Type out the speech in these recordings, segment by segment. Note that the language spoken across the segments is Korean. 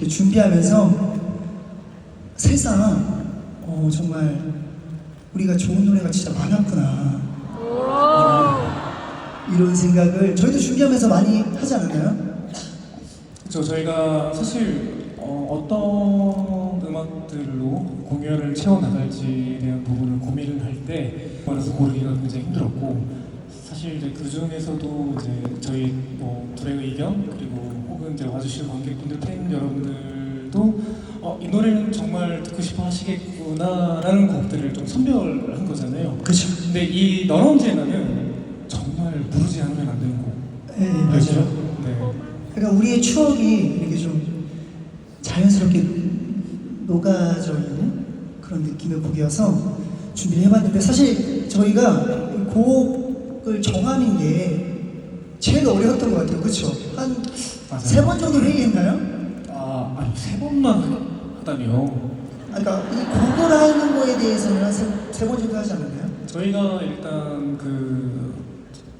이렇게 준비하면서 세상 어, 정말 우리가 좋은 노래가 진짜 많았구나 이런 생각을 저희도 준비하면서 많이 하지 않았나요? 그렇죠. 저희가 사실 어, 떤 음악들로 공연을 채워 나갈지에 대한 부분을 고민을 할 때 그래서 고르기가 굉장히 힘들었고 사실 이제 그 중에서도 이제 저희 뭐 둘의 의견 그리고 혹은 이제 와주신 관객분들 팬 여러분들도 어, 이 노래는 정말 듣고 싶어 하시겠구나라는 곡들을 좀 선별한 거잖아요. 그렇죠. 근데 이넌 언제나는 정말 부르지 않으면 안 되는 곡. 네, 맞아요. 네. 그러니까 우리의 추억이 이렇게 좀 자연스럽게 녹아져 있는 그런 느낌의 곡이어서 준비를 해봤는데 사실 저희가 곡 을 정하는 게 제일 어려웠던 것 같아요. 그렇죠? 한. 세 번 정도 회의했나요? 아, 아니 세 번만 하다니요. 아, 그러니까 이 곡을 하는 거에 대해서는 한세 번 정도 하지 않았나요? 저희가 일단 그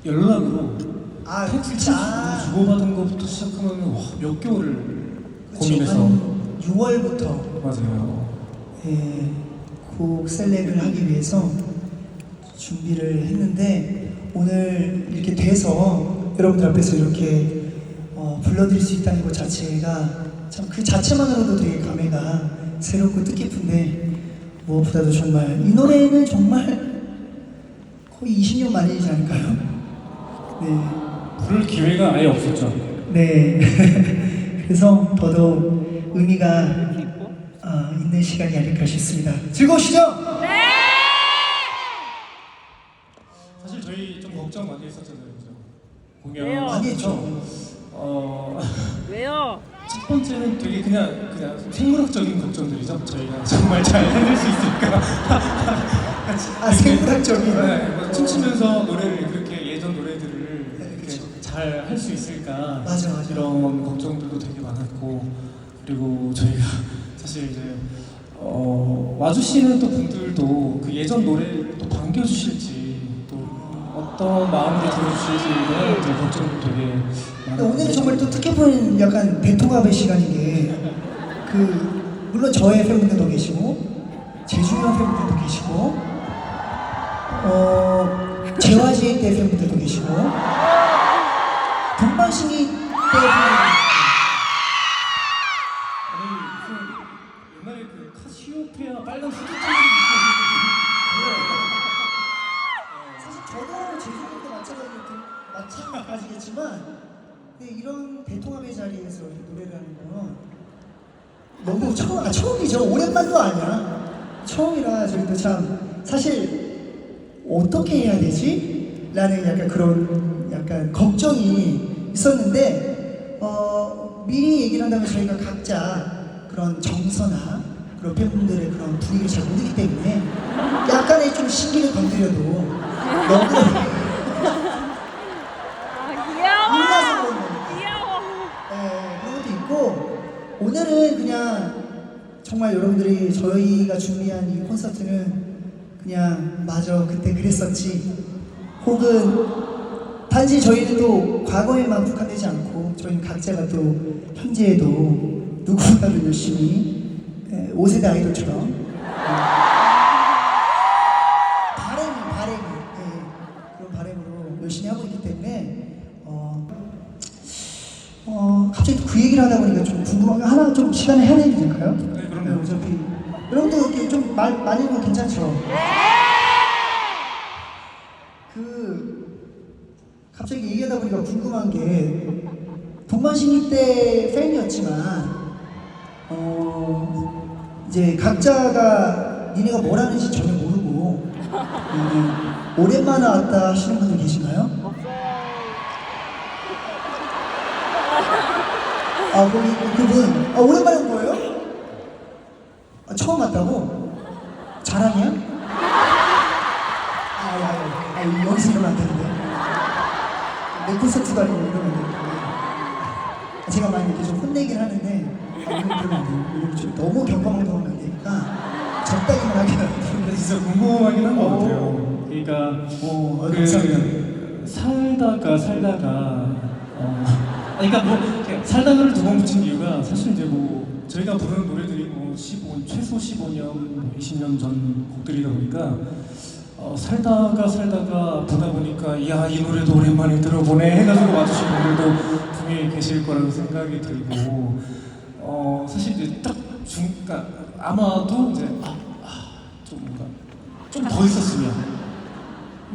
연락으로 아, 텍스트 진짜. 주고받은 것부터 시작하면 와, 몇 개월을 그쵸, 고민해서 한 6월부터 맞아요. 예, 곡 셀렉을 하기 위해서 준비를 했는데 오늘 이렇게 돼서 여러분들 앞에서 이렇게 어, 불러드릴 수 있다는 것 자체가 참 그 자체만으로도 되게 감회가 새롭고 뜻깊은데 무엇보다도 정말 이 노래는 정말 거의 20년 만이지 않을까요? 네. 부를 기회가 아예 없었죠. 네. 그래서 더더욱 의미가 어, 있는 시간이 아닐까 싶습니다. 즐거우시죠? 사실 저희 좀 걱정 많이 했었잖아요, 그죠? 공연 왜요? 많이 했죠. 어, 왜요? 첫 번째는 되게 그냥 그냥 생물학적인 걱정들이죠. 저희가 정말 잘 해낼 수 있을까? 아, 생물학적인. 네, 뭐 춤추면서 노래를 그렇게 예전 노래들을 네, 그쵸. 잘 할 수 있을까? 맞아, 맞아. 이런 걱정들도 되게 많았고 그리고 저희가 사실 이제 어, 와주시는 또 분들도 그 예전 노래를 또 반겨주실지 또 어떤 마음으로 들어주실지에 이제 걱정도 되게 오늘은 정말 또 특혜분 약간 대통합의 시간인 게, 그, 물론 저의 팬분들도 계시고, 제주형 팬분들도 계시고, 어, 재화지의 때 팬분들도 계시고, 동방신기 마찬가지겠- 마찬가지겠지만 근데 이런 대통합의 자리에서 이렇게 노래를 하는 건 너무 처음, 아, 처음이죠. 오랜만도 아니야. 처음이라 저희도 참 사실 어떻게 해야 되지? 라는 약간 그런 약간 걱정이 있었는데 어, 미리 얘기를 한다면 저희가 각자 그런 정서나 그런 팬분들의 그런 분위기를 잘 모르기 때문에 약간의 좀 신기를 건드려도 너무 오늘은 그냥 정말 여러분들이 저희가 준비한 이 콘서트는 그냥 맞아 그때 그랬었지. 혹은 단지 저희는 또 과거에만 국한되지 않고 저희는 각자가 또 현재에도 누구보다도 열심히 예, 5세대 아이돌처럼 갑자기 또그 얘기를 하다 보니까 좀 궁금한 게 하나 좀 시간을 해내도 될까요? 네, 그럼요. 어차피 여러분들 이렇게 좀 말, 많이 해도 괜찮죠? 그 갑자기 얘기하다 보니까 궁금한 게 동방신기 때 팬이었지만 어 이제 각자가 니네가 뭘 하는지 전혀 모르고 음, 오랜만에 왔다 하시는 분들 계신가요? 아, 거기 그분 아, 오랜만에 온 거예요? 아, 처음 왔다고? 자랑이야? 아, 아, 아, 아, 여기서 이러면 안 되는데. 내 콘서트도 아니고 이러면 안 되는데. 아, 제가 많이 이렇게 좀 혼내긴 하는데, 아, 이러면 안 돼요. 이러면 좀 너무 경감망동하면 안 되니까, 적당히만 하긴 하는데. 진짜 궁금하긴 한 것 같아요. 그러니까 오, 아, 그 감사합니다. 살다가 살다가 어, 그러니까 뭐 살다가를 두 번 붙인 이유가 사실 이제 뭐 저희가 부르는 노래들이 뭐 15, 최소 15년, 뭐 20년 전 곡들이다 보니까 어, 살다가 살다가 보다 보니까 야 이 노래도 오랜만에 들어보네 해가지고 와주신 분들도 분명히 계실 거라고 생각이 들고 어 사실 이제 딱 중, 그러니까 아마도 이제 아, 아, 좀 뭔가 좀 더 있었으면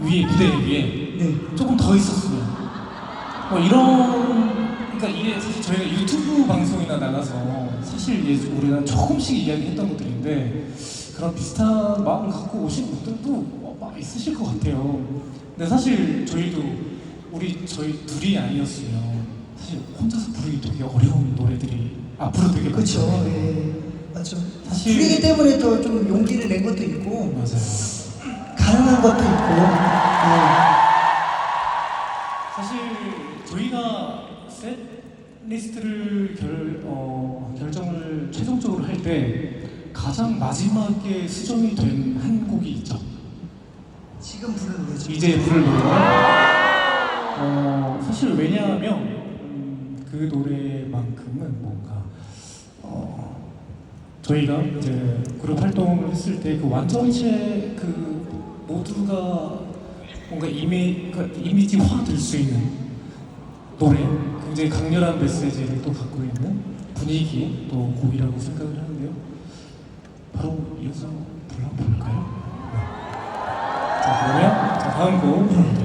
위에 무대 위에 네. 조금 더 있었으면 뭐 이런 그러니까 이게 사실 저희가 유튜브 방송이나 나가서 사실 이제 우리가 조금씩 이야기했던 것들인데 그런 비슷한 마음을 갖고 오신 분들도 어, 막 있으실 것 같아요. 근데 사실 저희도 우리 저희 둘이 아니었으면 사실 혼자서 부르기 되게 어려운 노래들이 앞으로 되게 그렇죠. 예. 맞죠. 사실- 둘이기 때문에 또 좀 용기를 낸 것도 있고 맞아요. 가능한 것도 있고. 예. 사실 저희가 셋 리스트를 결, 어, 결정을 최종적으로 할 때 가장 마지막에 수정이 된 한 곡이 있죠. 지금 부르는 거죠. 이제 부를 노래가 어, 사실 왜냐하면 음, 그 노래만큼은 뭔가 어, 저희가 이제 그룹 활동을 했을 때 그 완전체 그 모두가 뭔가 이미 그 이미지화 될 수 있는 노래 굉장히 강렬한 메시지를 또 갖고 있는 분위기 또 곡이라고 생각을 하는데요. 바로 이어서 불러볼까요? 네. 자 그러면 자 다음 곡